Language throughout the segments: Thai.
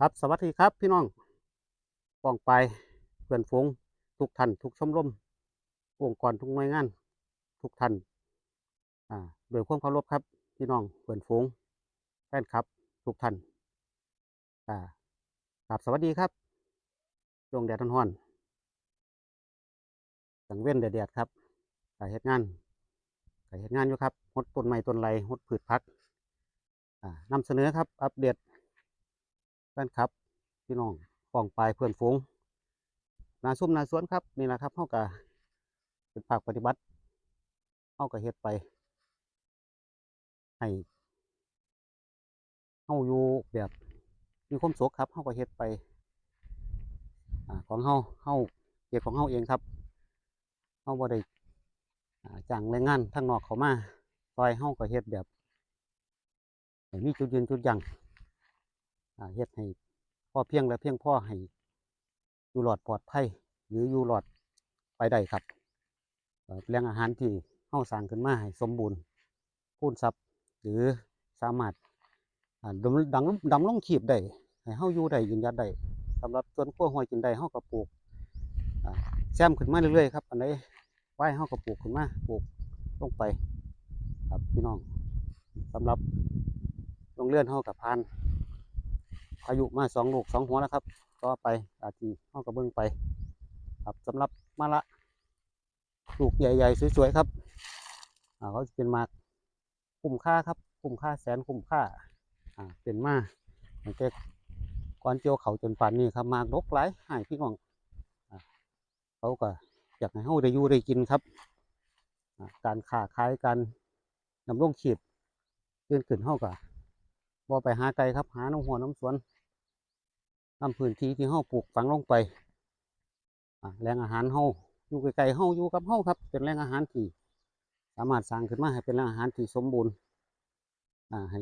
ครับ สวัสดีครับพี่น้องป้องไปเพื่อนฝูงทุกท่านทุกชมรมองค์กรทุกหน่วยงาน ทุกท่านอ่าโดยความเคารพครับ พี่น้องเพื่อนฝูงแฟนครับ ทุกท่านอ่าครับสวัสดีครับดวงแดดร้อนสังเว้นแดดๆครับกายเหตุงานกายเหตุงานอยู่ครับหดต้นไม้ต้นไรหดพืชพักอ่านำเสนอครับ อัปเดต แฟนครับพี่น้องฟ้องปลายเพื่อนฝูงนาซุ่มนาสวนครับนี่แหละครับเฮากะเป็นภาคปฏิบัติเฮากะเฮ็ดไป ให้เฮาอยู่แบบมีความสุขครับเฮาก็เฮ็ดไปอของเฮาเฮาเฮ็ดของเฮาเองครับเฮาบ่ได้จ้างแรงงานทางนอกเขามาซอยเฮาก็เฮ็ดแบบมีจุดยืนจุดยั้งอ่า เฮ็ดให้พ่อเพียงและเพียงพ่อให้อยู่หลอดปลอดภัยหรืออยู่หลอดไปได้ครับแหล่งอาหารที่เฮาสร้างขึ้นมาให้สมบูรณ์พูนทรัพย์หรือสามารถอ่าดำดังดำรงชีพได้ให้เฮาอยู่ได้ยืนยัดได้สำหรับส่วนขั้วหอยกินได้เฮาก็ปลูกแซมขึ้นมาเรื่อยๆครับอันใดไว้เฮาก็ปลูกขึ้นมาปลูกลงไป ครับพี่น้องสำหรับโรงเรือนเฮากับพาน อายุมาสองลูกสองหัวแล้วครับต่อไปอาจีห้องกระเบื้องไป ครับสำหรับมะละลูกใหญ่ๆสวยๆครับเขาจะเป็นมาคุ้มค่าครับคุ้มค่าแสนคุ้มค่าอ่าเป็นมาตั้งแต่ก่อนเจียวเขาจนป่านนี้ครับมากดกหลายใหายพี่น้องเขาก็อยากให้เฮาได้อยู่ได้กินครับ การค้าขายการนำรงชีพเลื่อนขึ้นเฮาก็บ่ ไปหาไกลครับ หาน้ำหัวน้ำสวนนำพื้นที่ที่เฮาปลูกฝังลงไปแหล่งอาหารเฮาอยู่ไกลๆเฮาอยู่กับเฮาครับ เป็นแหล่งอาหารที่สามารถสร้างขึ้นมาให้เป็นแหล่งอาหารที่สมบูรณ์อ่าให้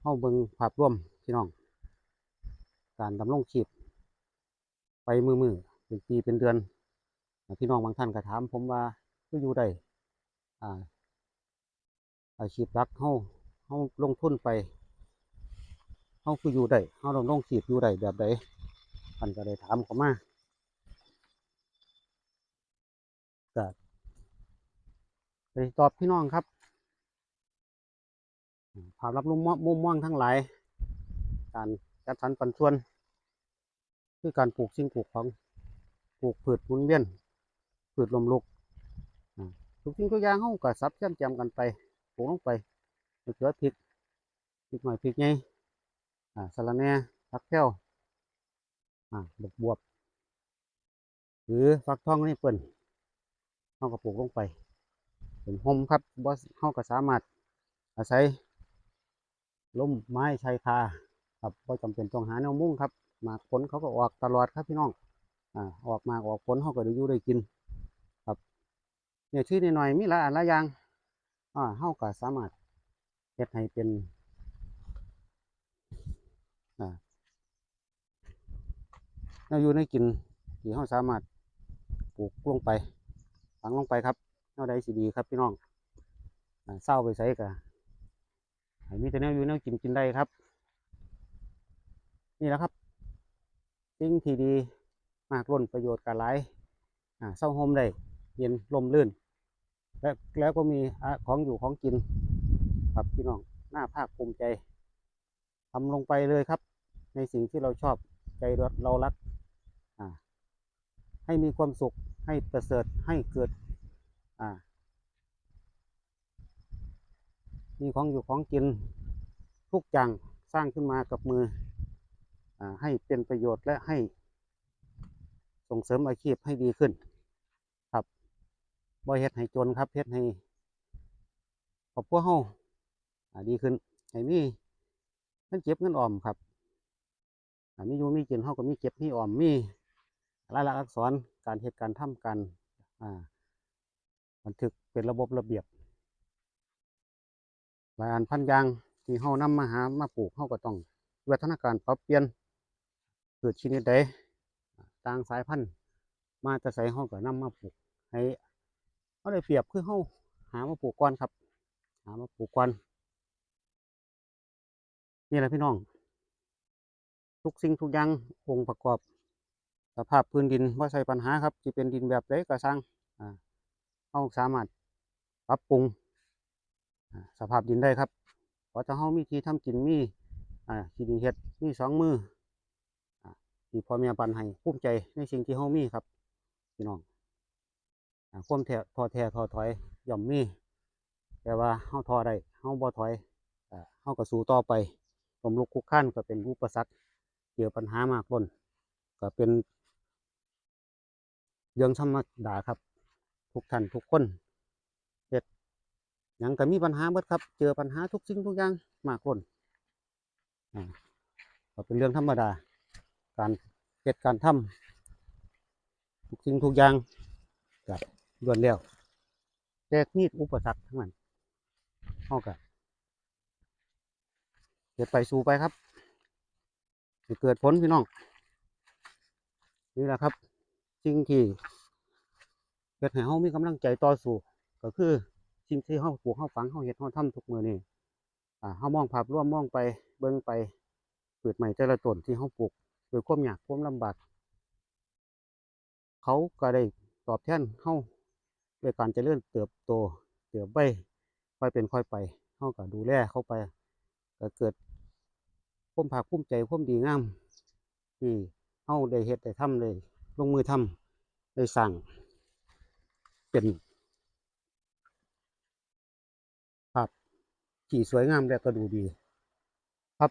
เฮาเบิ่งภาพรวมพี่น้อง การดำรงชีพ ไปมือมือๆเป็นปีเป็นเดือนพี่น้องบางท่านก็ถาม ผมว่าคืออยู่ได้ อาชีพหลักเฮาเฮาลงทุนไปเฮาคืออยู่ได้เฮาดำรงชีพอยู่ได้แบบใดท่านก็ได้ถามเขามาก็ไปตอบพี่น้องครับภาพรับมุมมองมุมมองทั้งหลาย การจัดสรรปันส่วน คือการปลูกสิ่งปลูกของปลูกพืชมุนเวียนพืชลมลุกทุกสิ่งทุกอย่างเฮาก็สับแจมแจมกันไป ปลูกลงไปมะเขือพริกพริกหน่อยพริกใหญ่อ่าสะระแน่ฟักแก้วอ่าบวบบวบหรือฟักทองนี่เปิ่นเขาก็ปลูกลงไป เป็นห่มครับบอสเขาก็สามารถอาศัยล้มไม้ชายคาครับก็จำเป็นต้องหาแนวมุ้งครับหมากผลเขาก็ออกตลอดครับพี่น้องอ่าออกมาออกผลเขาก็ได้อยู่ได้กิน ครับเนี่ยชื่อหน่อยๆมีหลายอันหลายอย่าง อ่าเขาก็สามารถเฮ็ดให้เป็นเราอยู่ในกินที่เราสามารถปลูกลงไปฝังลงไปครับเราได้สิดีครับพี่น้องอ่าเศร้าไปใส่กะให้มีแต่แนวอยู่แนวกินกินได้ครับ นี่แหละครับสิ่งที่ดีมากล้นประโยชน์กับหลายอ่าเศร้าโฮมได้เย็นลมลื่น และแล้วก็มีของอยู่ของกินครับพี่น้องหน่าภาคภูมิใจทำลงไปเลยครับ ในสิ่งที่เราชอบใจเรารักอ่าให้มีความสุขให้ประเสริฐให้เกิดอ่ามีของอยู่ของกินทุกอย่างสร้างขึ้นมากับมืออ่าให้เป็นประโยชน์และให้ส่งเสริมอาชีพให้ดีขึ้น บ่เฮ็ดให้จนครับเฮ็ดให้ครอบครัวเฮาดีขึ้นให้มีเงินเก็บเงินออมครับมีอยู่มีกินเฮาก็มีเก็บมีออมมีรายลักษณ์อักษรการเหตุการทำการอ่าบันทึกเป็นระบบระเบียบหลายอันพันยางที่เฮานำมาหามาปลูกเฮาก็ต้องวิวัฒนาการปรับเปลี่ยนพืชชนิดใดต่างสายพันธุ์มาจะใส่เฮาก็นำมาปลูกให้ เฮาได้เปรียบคือเฮาหามาปลูกก่อนครับ หามาปลูกก่อนนี่แหละพี่น้อง ทุกสิ่งทุกอย่างองค์ประกอบสภาพพื้นดินว่าใช่ปัญหาครับที่เป็นดินแบบใดก็สร้างอ่าเราสามารถปรับปรุงสภาพดินได้ครับเพราะถ้าเรามีที่ทำกินมีอ่าที่ดินเฮ็ดมีสองมืออ่าที่พ่อแม่ปันให้ภูมิใจในสิ่งที่เรามีครับพี่น้อง ความแท้ทอแท้ทอถอยย่อมมีแต่ว่าเฮาทอได้เฮาบ่ถอยอ่าเฮาก็สู้ต่อไปล้มลุกคุกคลานก็เป็นอุปสรรคเจอปัญหามากล้นก็เป็นเรื่องธรรมดาครับ ทุกท่านทุกคนเฮ็ดยังก็มีปัญหาเบิดครับ เจอปัญหาทุกสิ่งทุกอย่างมากล้นก็เป็นเรื่องธรรมดา การเฮ็ดการทำทุกสิ่งทุกอย่างก็ ล้วนแล้วแต่มีอุปสรรคทั้งนั้นเฮาก็เฮ็ดไปสู่ไปครับสิเกิดผลพี่น้อง นี่แหละครับสิ่งที่เฮ็ดให้เฮามีกำลังใจต่อสู้ก็คือสิ่งที่เฮาปลูกเฮาฝังเฮาเฮ็ดเฮาทำทุกมือนี้อ่าเฮามองภาพร่วมมองไปเบิ่งไปพืชไม้แต่ละต้นที่เฮาปลูกโดยความยากความลำบากเขาก็ได้ตอบแทนเฮา ด้วยการเจริญเติบโตเติบใบค่อยเป็นค่อยไปเฮาก็ดูแลเข้าไปก็เกิดความภาคภูมิใจความดีงามที่เฮาได้เฮ็ดได้ทำได้ลงมือทำได้สั่งเป็นภาพที่สวยงามและก็ดูดี ครับ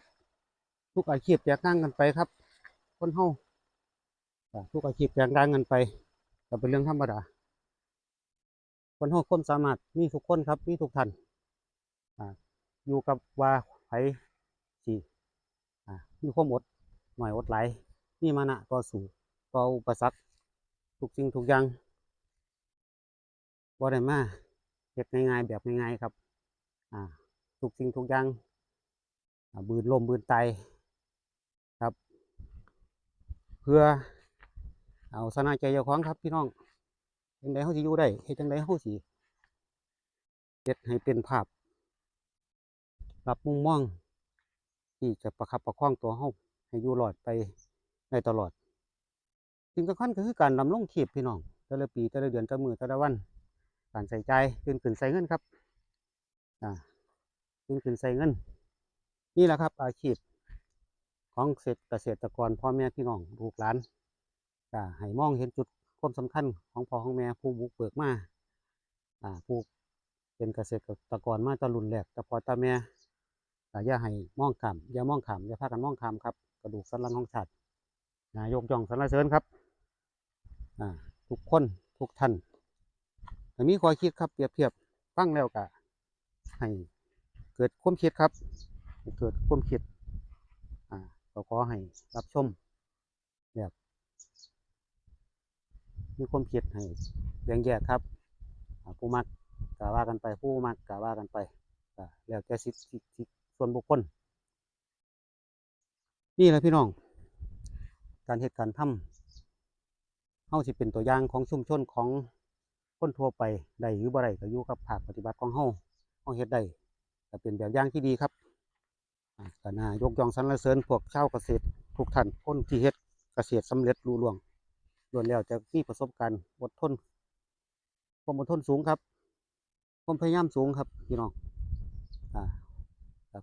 ทุกอาชีพแตกต่างกันไปครับ คนเฮาอ่าทุกอาชีพแตกต่างกันไปก็เป็นเรื่องธรรมดา คนเฮาคนสามารถมีทุกคนครับมีทุกท่านอยู่กับว่าไผสิอ่มีความอดหน่อยอดไหลมีมานะต่อสู้ต่ออุปสรรคทุกสิ่งทุกอย่างบ่ได้มาเฮ็ดง่ายๆแบบง่ายๆครับทุกสิ่งทุกอย่างบืนลมบืนไตครับ เพื่อเอาสนาใจเจ้าของครับพี่น้อง จังไดเฮาสิอยู่ได้เฮ็ดจังไดเฮาสิเฮ็ดให้เป็นภาพรับมุมมองที่จะประคับประคองตัวเฮาให้อยู่รอดไปได้ตลอดสิ่งสำคัญก็คือการดำรงชีพพี่น้องแต่ละปีแต่ละเดือนแต่ละมือแต่ละวัน การใส่ใจตื่นขึ้นใส่เงินครับอ่าตื่นขึ้นใส่เงิน นี่แหละครับ อาชีพของเกษตรกรพ่อแม่พี่น้องลูกหลานก็ให้มองเห็นจุด ความสำคัญของพ่อของแม่ผู้บุกเบิกมาอ่าผู้เป็นเกษตรกรมาแตะลุนแรกแต่พอตาแม่อย่าให้มองขามอย่ามองขามอย่าพากันมองขามครับกระดูกสันหลังของชาตินายกย่องสรรเสริญครับอ่าทุกคนทุกท่านแต่มีความคิดครับเปรียบเทียบฟังแล้วก็ให้เกิดความคิดครับ เกิดความคิดอ่าก็ขอให้รับชมแบบ มีความคิดให้แบ่งแยกครับผู้มักกะว่ากันไปผู้มักกะว่ากันไปแล้วแต่สิทธิสิทธิส่วนบุคคล นี่แหละพี่น้อง การเหตุการณ์ทำเฮาสิเป็นตัวอย่างของชุมชนของคนทั่วไปได้หรือบ่ได้ก็อยู่กับภาคปฏิบัติของเฮาเฮาเฮ็ดได้ก็เป็นแบบอย่างที่ดีครับอ่าก็น่ายกย่องสรรเสริญพวกชาวเกษตรทุกท่านคนที่เฮ็ดเกษตรสำเร็จรุ่ล่วง ล้วนแล้วจะมีประสบการณ์อดทนความอดทนสูงครับความพยายามสูงครับพี่น้องอ่า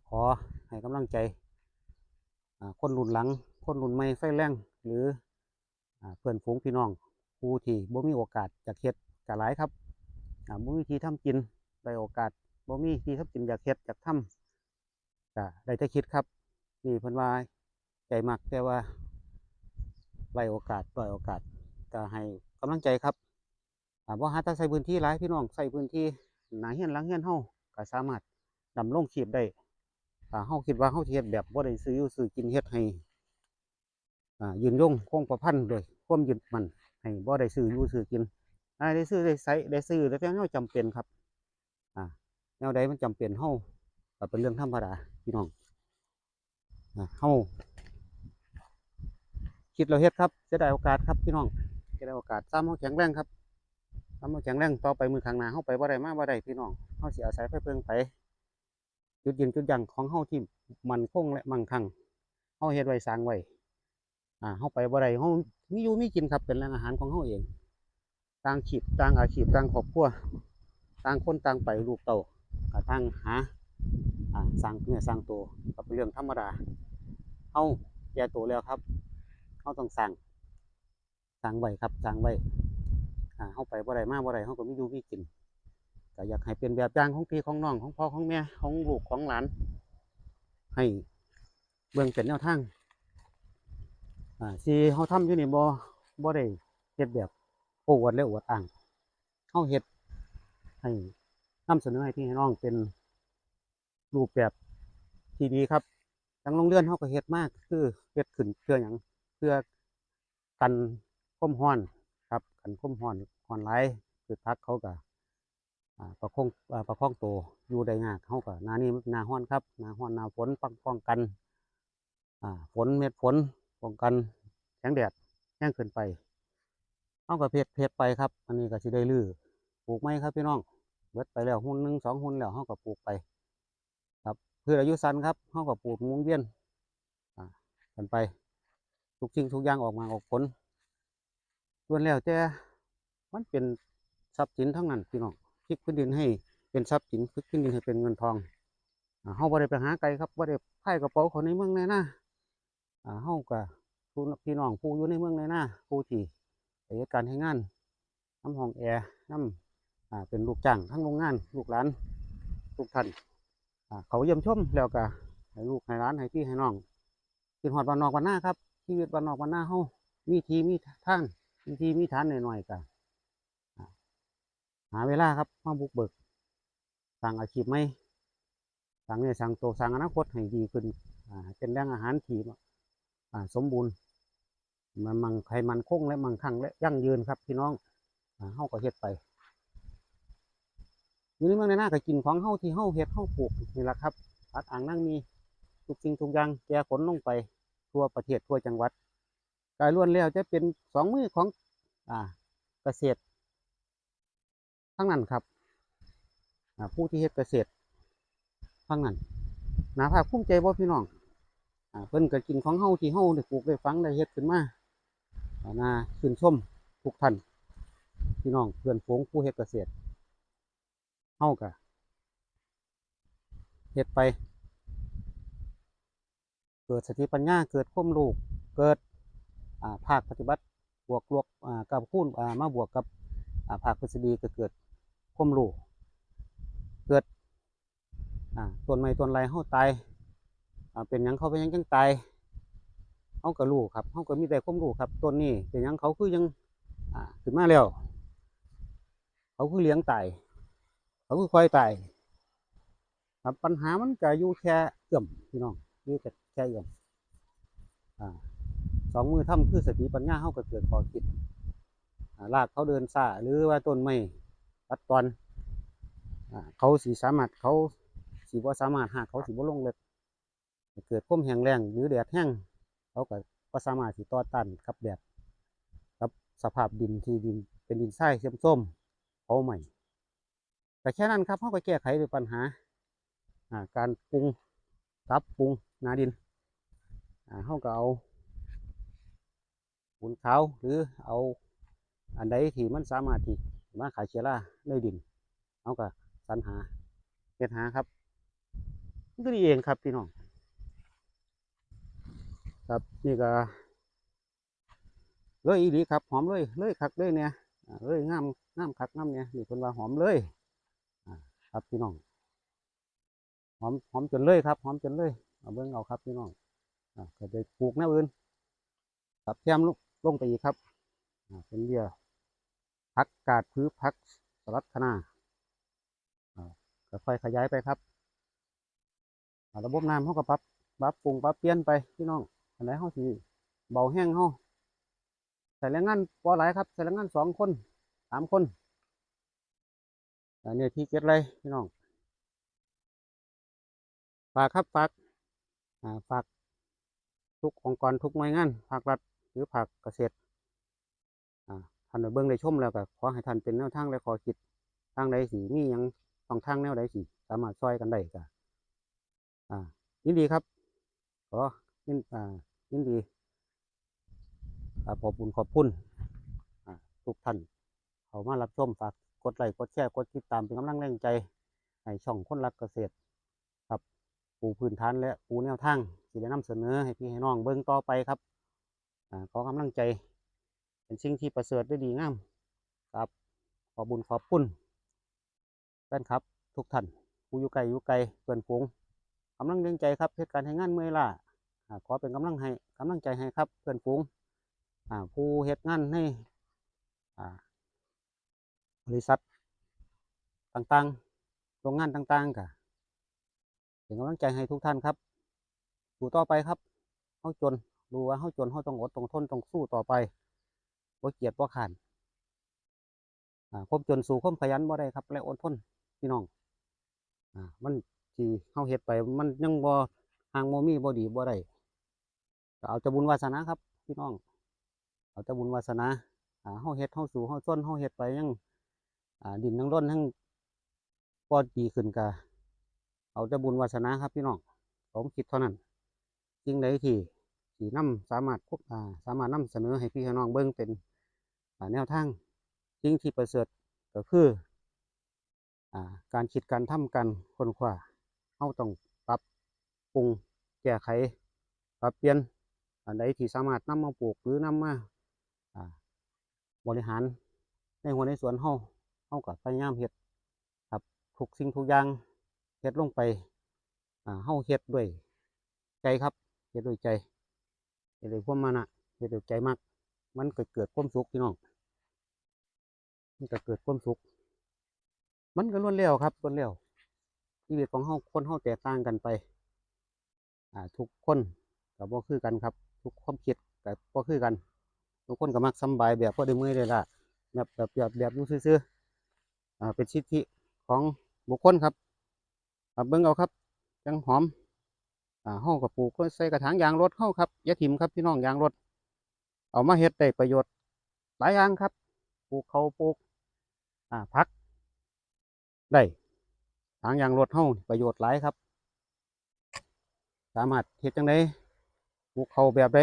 ขอให้กำลังใจอ่าคนรุ่นหลัง คนรุ่นใหม่ไฟแรงหรืออเพื่อนฝูงพี่น้องผู้ที่บ่มีโอกาสจากเฮ็ดกะหลายครับอ่าบ่มีที่ทำกินได้โอกาสบ่มีที่ทำกินอยากเฮ็ดอยากทำก็ได้แต่คิดครับนี่เพิ่นว่าใจมักแต่ว่าไรโอกาสปล่อยโอกาส ก็ให้กำลังใจครับอ่าหาแต่ใส่พื้นที่หลายพี่น้องใส่พื้นที่หนาเฮียนหลังเฮียนเฮาก็สามารถดำรงชีพได้เฮาคิดว่าเฮาสิเฮ็ดแบบบ่ได้ซื้ออยู่ซื้อกินเฮ็ดให้ยืนยงคงประพันธ์โดยความยึดมันให้บ่ได้ซื้ออยู่ซื้อกินได้ซื้อได้ใช้ได้ซื้อแต่เฮาจำเป็นครับอ่าแนวใดมันจำเป็นเฮาก็เป็นเรื่องธรรมดาพี่น้องเฮาคิดเราเฮ็ดครับจะได้โอกาสครับพี่น้อง จะได้โอกาสซ้ำเฮาแข็งแรงครับซ้ำเฮาแข็งแรงต่อไปมือข้างหน้าเฮาไปบ่ได้มาบ่ได้พี่น้องเฮาเสิอาศัยไปเพิ่งไปจุดยืนจุดยังของเฮาที่มันคงและมั่งคั่งเฮาเฮ็ดไว้สร้างไว้อ่าเฮาไปบ่ได้เฮามีอยู่มีกินครับเป็นแหล่งอาหารของเฮาเองต่างชีพต่างอาชีพต่างครอบครัวต่างคนต่างไปลูกเต้าก็ต่งหาอ่าสร้างเนื้อสร้างตัวก็เป็นเรื่องธรรมดาเฮาแก่ตัวแล้วครับเฮาต้องสร้าง สร้างไว้ครับสร้างไว้อ่าเฮาไปบ่ได้มากบ่ได้เฮาก็มีอยู่มีกินก็อยากให้เป็นแบบอย่างของพี่ของน้องของพ่อของแม่ของลูกของหลาน ให้เบิ่งเป็นแนวทางอ่าสิเฮาทำอยู่นี่บ่บ่ได้เฮ็ดแบบโอวดและอวดอ้างเฮาเฮ็ดให้นำเสนอให้พี่ให้น้องเป็นรูปแบบที่ดีครับทางโรงเรียนเฮาก็เฮ็ดมาก คือเฮ็ดขึ้นเพื่อหยังเพื่อกัน คมร้อนครับกันคมร้อนร้อนหลคือพักเขาก็อ่าประคองประคองตัวอยู่ได้ยากเฮาก็หน้านี้นาร้อนครับนาร้อนนาฝนป้องป้องกันฝนเม็ดฝนป้องกันแสงแดดแห้งเกินไปเอากับเพชรเพชรไปครับ อันนี้ก็สิได้ลือปลูกไม้ครับพี่น้องเบิดไปแล้วหุ่นหนึ่งสองหุ่นแล้วเขาก็ปลูกไป ครับเพื่ออายุสั้นครับเขาก็ปลูกมุงเวียนกันไปทุกสิ่งทุกอย่างออกมาออกผล ส่วนแล้วแต่มันเป็นทรัพย์สินทั้งนั้นพี่น้องพลิกพื้นดินให้เป็นทรัพย์สินพลิกพื้นดินให้เป็นเงินทองอ่าเขาบ่ได้ไปหาไกลครับบ่ได้ไพ่กระเป๋าเขาในเมืองในหน้าอ่าเขาก็ผู้พี่น้องผู้อยู่ในเมืองในหน้าผู้ที่ไปเฮ็ดการให้งานน้ำห้องแอร์น้ำอ่าเป็นลูกจ้างทั้งโรงงาน ลูกหลานทุกท่านอ่าเขาเยี่ยมชมแล้วก็ให้ลูกให้หลานให้พี่ให้น้องกินหอดวันนอกวันหน้าครับชีวิตวันนอกวันหน้าเฮามีทีมีทาง มีทีมีฐานหน่อยๆกันหาเวลาครับมาบุกเบิกสร้างอาชีพไหมสร้างเนี่ยสร้างตัวสร้างอนาคตให้ดีขึ้นเป็นแหล่งอาหารที่สมบูรณ์มันมังไขมันคงและมังคั่งและยั่งยืนครับพี่น้องเฮาก็เฮ็ดไปอยู่ในเมืองในหน้าก็กินของเฮาที่เฮาเฮ็ดเฮาปลูกนี่แหละครับปัดอ่างนั่งมีทุกสิ่งทุกอย่างแก่ขนลงไปทั่วประเทศทั่วจังหวัด กายล้วนแล้วจะเป็นสองมือของอ่าเกษตร ทั้งนั้นครับผู้ที่เฮ็ดเกษตรทั้งนั้นนาภาคภูมิใจบ่พี่น้องอเพิ่นก็กินของเฮาที่เฮาได้ปลูกได้ฝังได้เฮ็ดขึ้นมาอ่าน่าชื่นชมทุกท่านพี่น้องเพื่อนฝูงผู้เฮ็ดเกษตรเฮาก็เฮ็ดไป เกิดสติปัญญาเกิดความรู้เกิด ภาคปฏิบัติบวกลวกกับคูณมาบวกกับภาคทฤษฎีก็เกิดความรู้เกิดต้นไม้ต้นไรเฮาตายเป็นยังเขาเป็นยังจังตายเขาก็รู้ครับเขาก็มีแต่ความรู้ครับต้นนี้เป็นยังเขาคือยังขึ้นมาแล้วเขาคือเลี้ยงตายเขาคือควายตายครับปัญหามันก็อยู่แค่เอื้อมพี่น้องอยู่แต่แค่เอื้อมอ่า สองมือทำคือสติปัญญาเขาก็เกิดพอคิดอ่ากเขาเดินซ่าหรือว่าต้นไม้ตัดตอนอเขาสีสามารถเขาสีว่าสามารถหากเขาสีว่าลงเลยเกิดความแห้งแล้งหรือแดดแห้งเขาก็ก็สามารถที่ต่อต้านกับแดดกับสภาพดินที่ดินเป็นดินทรายเสียมส้มเผาใหม่ แต่แค่นั้นครับเขาก็แก้ไขปัญหาการปรุงปรับปรุงนาดินเขาก็เอา ปูนขาวหรือเอาอันใดที่มันสามารถที่มาขายเชื้อราในดินเขาก็สรรหาเฮ็ดหาครับนก็ดีเองครับพี่น้องครับนี่ก็เลยอีหลีครับหอมเลยเลยคักเลยเนี่ยเลยงามงามคักงามเนี่ยนี่คนว่าหอมเลยครับพี่น้องหอมหอมจนเลยครับหอมจนเลยเอาเบิ้งเอาครับพี่น้องอาก็จะปลูกแนวอื่นครับแถมลง ลงไปอีกครับเป็นเบี้ยพักกาดพื้พักสลัดคะน้าค่อยขยายไปครับระบบน้ำเขาก็ปรับปรับปรุงปรับเปลี่ยนไปพี่น้องอันไหนเขาสิเบาแห้งเขาใส่แรงงานพอหลายครับใส่แรงงานสองคนสามคนอันนี้ที่เก็ดไรพี่น้องฝากครับฝากฝากทุกองค์กรทุกหน่วยงานภาครัฐ หรือภาคเกษตรอ่าท่านเบิ่งได้ชมแล้วก็ขอให้ท่านเป็นแนวทางและขอคิดทางใดสีมียังต้องทางแนวใดสีสามารถช่วยกันได้ก็อ่ายินดีครับขอยินอ่ายินดีอ่าขอบคุณขอบคุณอ่าทุกท่านเขามารับชมฝากกดไลค์กดแชร์กดติดตามเป็นกำลังแรงใจให้ช่องคนรักเกษตร ครับปูพื้นฐานและปูแนวทางที่ได้นำเสนอให้พี่ให้น้องเบิ่งต่อไปครับ ขอกำลังใจ เป็นสิ่งที่ประเสริฐได้ดีงามครับ ขอบุญขอบคุณแฟนครับทุกท่านผู้อยู่ไกลอยู่ไกลเพื่อนฝูงกำลังเลี้ยงใจครับเหตุการให้งานเมื่อยล่าขอเป็นกำลังให้กำลังใจให้ครับเพื่อนฝูงผู้เหตุงานให้บริษัทต่างๆ โรงงานต่างๆกะเป็นกำลังใจให้ทุกท่านครับสู้ต่อไปครับเฮาจน รู้ว่าเฮาจนเฮาต้องอดต้องทนต้องสู้ต่อไปบ่เกียจบ่ขานความจนสู่ความขยันบ่ได้ครับ และอดทนพี่น้องอมันที่เฮาเฮ็ดไป มันยังบ่ห่างบ่มีบ่ดีบ่ได้เอาแต่บุญวาสนาครับพี่น้อง เอาแต่บุญวาสนาเฮาเฮ็ดเฮาสู่เฮาซนเฮาเฮ็ดไปยังดินทั้งร่นทั้งบ่ดีขึ้นก็เอาแต่บุญวาสนาครับพี่น้องผมคิดเท่านั้นสิ่งใดที่ ที่นํสามารถพบอ่าสามารถนํเสนอให้พี่น้องเบิ่งเป็นแนวทางสิ่งที่ประเสริฐก็คืออการคิดการทำการค้นคว้าเราต้องปรับปรุงแก้ไขปรับเปลี่ยนอันใดที่สามารถนำมาปลูกหรือนำมาอ่าบริหารในหัวในสวนเฮาเฮาก็พยายามเฮ็ดครับทุกสิ่งทุกอย่างเฮ็ดลงไปอ่าเฮาเฮ็ดด้วยใจครับเฮ็ดด้วยใจ เฮ็ดด้วยความมานะเฮ็ดด้วยใจมาก มันก็เกิดความสุขพี่น้องมันก็เกิดความสุข มันก็ล้วนแล้วครับล้วนแล้วชีวิตของเฮาคนเฮาแตกต่างกันไป อ่า ทุกคนก็บ่คือกันครับ ทุกความคิดก็บ่คือกัน ทุกคนก็มักสบายแบบพอได้มือยได้ละแบบแบบแบบแบบอยู่ซื่อๆอ่าเป็นสิทธิของบุคคลครับครับเบิ่งเอาครับ จังหอม เฮาก็ปลูกก็ใส่กระถางยางรถเฮาครับยาถิ่มครับพี่น้องยางรถ เอามาเฮ็ดได้ประโยชน์หลายอย่างครับ ปลูกเขาปลูกอ่าพัก ได้ทางยางรถเฮาประโยชน์หลายครับ สามารถเฮ็ดจังไดปลูกเขาแบบใด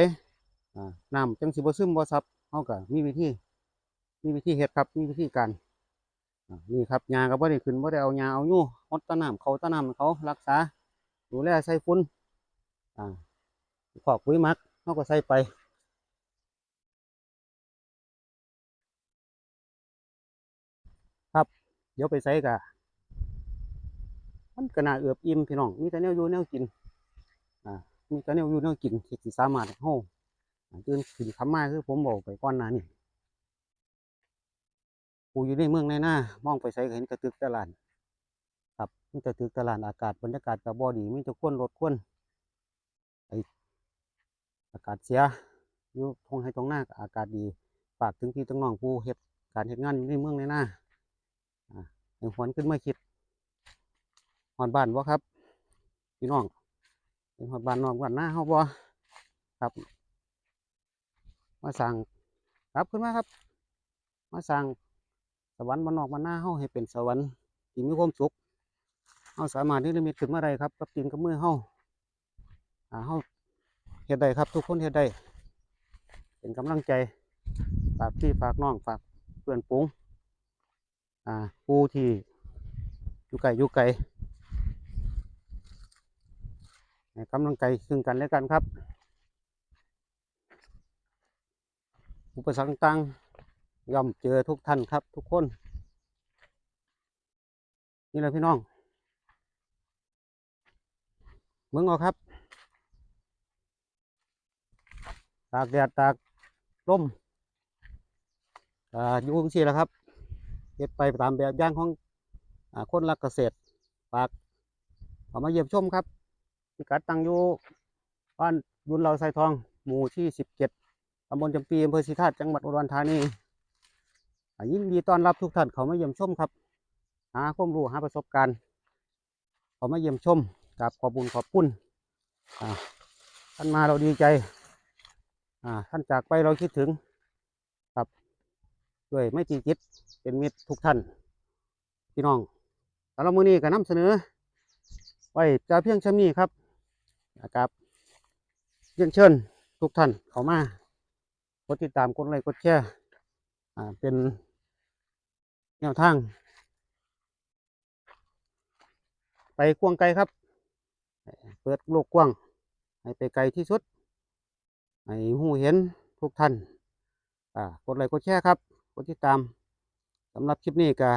อ่าน้ำจังสิบ่ซึมบ่ซับเฮาก็มีวิธีมีวิธีเฮ็ดครับมีวิธีการนี่ครับหญ้าก็บ่ได้ขึ้นบ่ได้เอาหญ้าเอายู่ฮดตะน้ำเขาตะน้ำเขารักษาดูแลใส่ฝุ่น อ่าขอกปุ๋ยมักเฮาก็ใส่ไปครับ เดี๋ยวไปใส่กะมันก็น่าเอือบอิ่มพี่น้องมีแต่แนวอยู่แนวกินอ่ามีแต่แนวอยู่แนวกินที่สิสามารถให้เฮาอ่ตื่นขึ้นคำมาคือผมบอกไปก่อนหน้านี้กูอยู่ในเมืองในหน้ามองไปใส่เห็นกระตึกตลาดครับมีแต่ตึกตลาดอากาศบรรยากาศก็บ่ดีมีแต่ควนรถควน ไออากาศเสียอยู่ทงให้ตรงหน้าอากาศดีฝากถึงพี่ถึงน้องผู้เฮ็ดการเฮ็ดงานอยู่ในเมืองในหน้าให้หวนขึ้นมาคิดหอดบ้านบ่ครับพี่น้องเป็นหอดบ้านนอกบ้านหน้าเฮาบ่ครับ มาสั่งครับขึ้นมาครับ มาสั่งสวรรค์บ้านนอกบ้านหน้าเฮาให้เป็นสวรรค์ที่มีความสุขเฮาสามารถนิมิตขึ้นมาได้ครับกับตีนกับมือเฮา อ่าเฮาเฮ็ดได้ครับ ทุกคนเฮ็ดได้ เป็นกำลังใจฝากพี่ฝากน้องฝากเพื่อนปุงอ่าผู้ที่อยู่ไกลอยู่ไกลให้กำลังใจซึ่งกันและกันครับ อุปสรรคต่างย่อมเจอทุกท่านครับ ทุกคน นี่แหละพี่น้องเมืองเอาครับ ตากแดดตากลมอ่าอยู่จังซี่แหละครับเฮ็ดไปตามแบบย่างของอคนรักเกษตรฝากเอามาเยี่ยมชมครับพิกัดตั้งอยู่บ้านยุนเราไซทอง หมู่ที่สิบเจ็ดตำบลจำปีอำเภอศรีธาตุจังหวัดอุดรธานียินดีต้อนรับทุกท่านเขามาเยี่ยมชมครับ หาความรู้หาประสบการณ์ เขามาเยี่ยมชมกับขอบุญขอบคุณท่านมาเราดีใจ อ่าท่านจากไปเราคิดถึงครับด้วยไม่ตีจิตเป็นมิตรทุกท่านพี่น้องสำหรับมื้อนี้ก็นำเสนอ ไว้จะเพียงชำนี้ครับนะครับเรียนเชิญทุกท่านเข้ามากดติดตามกดไลค์กดแชร์อ่าเป็นแนวทาง ไปกว้างไกลครับ เปิดโลกกว้าง ให้ไปไกลที่สุด ให้หูเห็นทุกท่านอ่ากดไลค์กดแชร์ครับกดติดตามสำหรับคลิปนี้ก็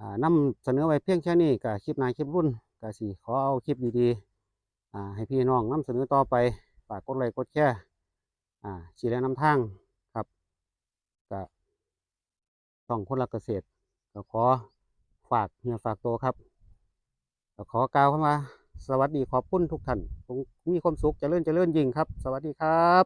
อ่านำเสนอไว้เพียงแค่นี้ก็คลิปนายคลิปรุ่นก็สิขอเอาคลิปดีๆอ่าให้พี่น้องนำเสนอต่อไปฝากกดไลค์กดแชร์อ่าชี้แนะนำทางครับก็ต้องคนละเกษตรก็ขอฝากเนื้อฝากตัวครับก็ขอกล่าวคำว่า สวัสดีขอบคุณทุกท่านผมมีความสุขเจริญเจริญยิ่งครับ สวัสดีครับ